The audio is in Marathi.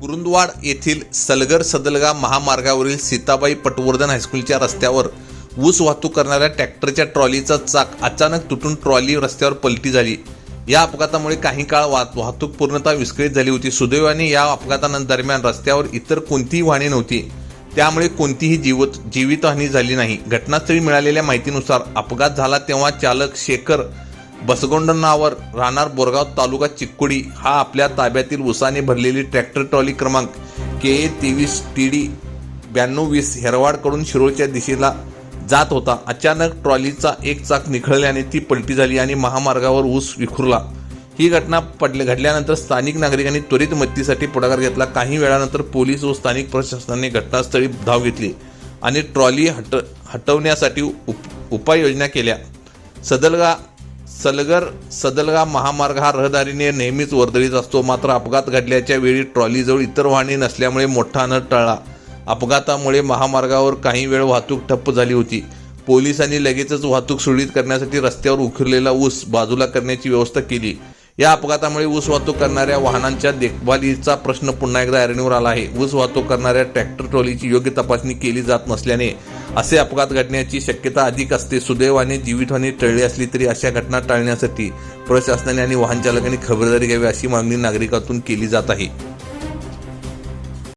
कुरुंदवाड येथील सलगर सदलगा महामार्गावरील सीताबाई पटवर्धन हायस्कूलच्या रस्त्यावर ऊस वाहतूक करणाऱ्या ट्रॅक्टरच्या ट्रॉलीचा चाक अचानक तुटून ट्रॉली रस्त्यावर पलटी झाली. या अपघातामुळे काही काळ वाहतूक पूर्णतः विस्कळीत झाली होती. सुदैवाने या अपघातादरम्यान रस्त्यावर इतर कोणतीही वाहने नव्हती. त्यामुळे कोणतीही जीवत जीवितहानी झाली नाही. घटनास्थळी मिळालेल्या माहितीनुसार अपघात झाला तेव्हा चालक शेखर बसगोंडनावर राहणार बोरगाव तालुका चिक्कुडी हा आपल्या ताब्यातील उसाने भरलेली ट्रॅक्टर ट्रॉली क्रमांक के ए तेवीस टी डी ब्याण्णव वीस हेरवाडकडून शिरोळच्या दिशेला जात होता. अचानक ट्रॉलीचा एक चाक निखळल्याने ती पलटी झाली आणि महामार्गावर ऊस विखुरला. ही घटना पडले घडल्यानंतर स्थानिक नागरिकांनी त्वरित मदतीसाठी पुढाकार घेतला. काही वेळानंतर पोलीस व स्थानिक प्रशासनाने घटनास्थळी धाव घेतली आणि ट्रॉली हट हटवण्यासाठी उप उपाययोजना केल्या. सदलगा सलगर सदलगा महामार्ग हा रहदारीने नेहमीच वर्दळीत असतो. मात्र अपघात घडल्याच्या वेळी ट्रॉलीजवळ इतर वाहने नसल्यामुळे मोठा न टळला. अपघातामुळे महामार्गावर काही वेळ वाहतूक ठप्प झाली होती. पोलिसांनी लगेचच वाहतूक सुरळीत करण्यासाठी रस्त्यावर उखरलेला ऊस बाजूला करण्याची व्यवस्था केली. या अपघातामुळे ऊस वाहतूक करणाऱ्या वाहनांच्या देखभालीचा प्रश्न पुन्हा एकदा ऐरणीवर आला आहे. ऊस वाहतूक करणाऱ्या ट्रॅक्टर ट्रॉलीची योग्य तपासणी केली जात नसल्याने असे अपघात घडण्याची शक्यता अधिक असते. सुदैवाने जीवितहानी टळली असली तरी अशा घटना टाळण्यासाठी प्रशासनाने आणि वाहन चालकांनी खबरदारी घ्यावी अशी मागणी नागरिकातून केली जात आहे.